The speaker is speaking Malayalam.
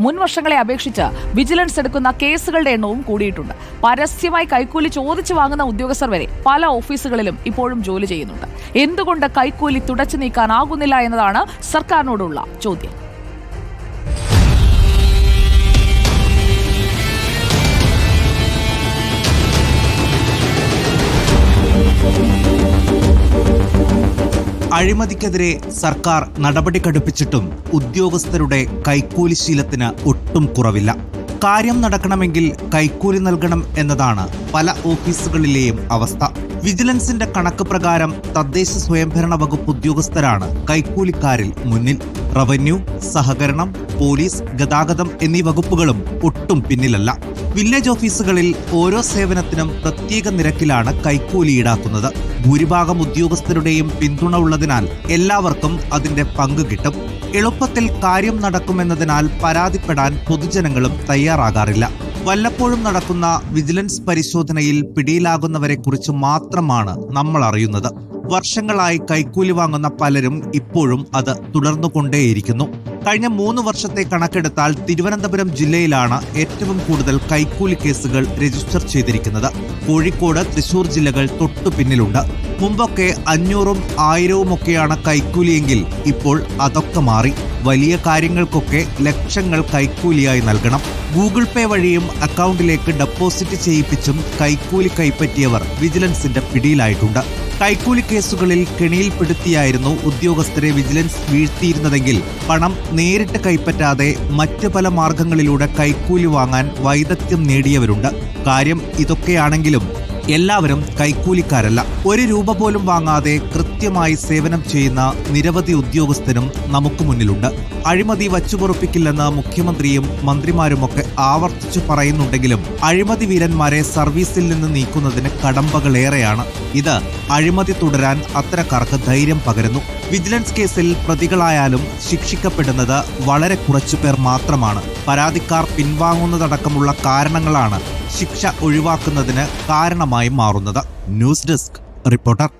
മുൻ വർഷങ്ങളെ അപേക്ഷിച്ച് വിജിലൻസ് എടുക്കുന്ന കേസുകളുടെ എണ്ണവും കൂടിയിട്ടുണ്ട്. പരസ്യമായി കൈക്കൂലി ചോദിച്ചു വാങ്ങുന്ന ഉദ്യോഗസ്ഥർ വരെ പല ഓഫീസുകളിലും ഇപ്പോഴും ജോലി ചെയ്യുന്നുണ്ട്. എന്തുകൊണ്ട് കൈക്കൂലി തുടച്ചു നീക്കാനാകുന്നില്ല എന്നതാണ് സർക്കാരിനോടുള്ള ചോദ്യം. അഴിമതിക്കെതിരെ സർക്കാർ നടപടി കടുപ്പിച്ചിട്ടും ഉദ്യോഗസ്ഥരുടെ കൈക്കൂലിശീലത്തിന് ഒട്ടും കുറവില്ല. കാര്യം നടക്കണമെങ്കിൽ കൈക്കൂലി നൽകണം എന്നതാണ് പല ഓഫീസുകളിലെയും അവസ്ഥ. വിജിലൻസിന്റെ കണക്ക് പ്രകാരം തദ്ദേശ സ്വയംഭരണ വകുപ്പ് ഉദ്യോഗസ്ഥരാണ് കൈക്കൂലിക്കാരിൽ മുന്നിൽ. റവന്യൂ സഹകരണം പോലീസ് ഗതാഗതം എന്നീ വകുപ്പുകളും ഒട്ടും പിന്നിലല്ല. വില്ലേജ് ഓഫീസുകളിൽ ഓരോ സേവനത്തിനും പ്രത്യേക നിരക്കിലാണ് കൈക്കൂലി ഈടാക്കുന്നത്. ഭൂരിഭാഗം ഉദ്യോഗസ്ഥരുടെയും പിന്തുണ ഉള്ളതിനാൽ എല്ലാവർക്കും അതിന്റെ പങ്ക് കിട്ടും. എളുപ്പത്തിൽ കാര്യം നടക്കുമെന്നതിനാൽ പരാതിപ്പെടാൻ പൊതുജനങ്ങളും തയ്യാറാകാറില്ല. വല്ലപ്പോഴും നടക്കുന്ന വിജിലൻസ് പരിശോധനയിൽ പിടിയിലാകുന്നവരെ കുറിച്ച് മാത്രമാണ് നമ്മൾ അറിയുന്നത് വർഷങ്ങളായി കൈക്കൂലി വാങ്ങുന്ന പലരും ഇപ്പോഴും അത് തുടർന്നു കൊണ്ടേയിരിക്കുന്നു കഴിഞ്ഞ മൂന്ന് വർഷത്തെ കണക്കെടുത്താൽ തിരുവനന്തപുരം ജില്ലയിലാണ് ഏറ്റവും കൂടുതൽ കൈക്കൂലി കേസുകൾ രജിസ്റ്റർ ചെയ്തിരിക്കുന്നത്. കോഴിക്കോട് തൃശൂർ ജില്ലകൾ തൊട്ടു പിന്നിലുണ്ട്. മുമ്പൊക്കെ അഞ്ഞൂറും ആയിരവും ഒക്കെയാണ് കൈക്കൂലിയെങ്കിൽ ഇപ്പോൾ അതൊക്കെ മാറി. വലിയ കാര്യങ്ങൾക്കൊക്കെ ലക്ഷങ്ങൾ കൈക്കൂലിയായി നൽകണം. ഗൂഗിൾ പേ വഴിയും അക്കൗണ്ടിലേക്ക് ഡെപ്പോസിറ്റ് ചെയ്യിപ്പിച്ചും കൈക്കൂലി കൈപ്പറ്റിയവർ വിജിലൻസിന്റെ പിടിയിലായിട്ടുണ്ട്. കൈക്കൂലി കേസുകളിൽ കെണിയിൽപ്പെടുത്തിയായിരുന്നു ഉദ്യോഗസ്ഥരെ വിജിലൻസ് വീഴ്ത്തിയിരുന്നതെങ്കിൽ പണം നേരിട്ട് കൈപ്പറ്റാതെ മറ്റു പല മാർഗങ്ങളിലൂടെ കൈക്കൂലി വാങ്ങാൻ വൈദഗ്ധ്യം നേടിയവരുണ്ട്. കാര്യം ഇതൊക്കെയാണെങ്കിലും എല്ലാവരും കൈക്കൂലിക്കാരല്ല. ഒരു രൂപ പോലും വാങ്ങാതെ കൃത്യമായി സേവനം ചെയ്യുന്ന നിരവധി ഉദ്യോഗസ്ഥരും നമുക്ക് മുന്നിലുണ്ട്. അഴിമതി വച്ചുപൊറുപ്പിക്കില്ലെന്ന് മുഖ്യമന്ത്രിയും മന്ത്രിമാരുമൊക്കെ ആവർത്തിച്ചു പറയുന്നുണ്ടെങ്കിലും അഴിമതി വീരന്മാരെ സർവീസിൽ നിന്ന് നീക്കുന്നതിന് കടമ്പകളേറെയാണ്. ഇത് അഴിമതി തുടരാൻ അത്തരക്കാർക്ക് ധൈര്യം പകരുന്നു. വിജിലൻസ് കേസിൽ പ്രതികളായാലും ശിക്ഷിക്കപ്പെടുന്നത് വളരെ കുറച്ചു പേർ മാത്രമാണ്. പരാതിക്കാർ പിൻവാങ്ങുന്നതടക്കമുള്ള കാരണങ്ങളാണ് ശിക്ഷ ഒഴിവാക്കുന്നതിന് കാരണമായി മാറുന്നത്. News desk reporter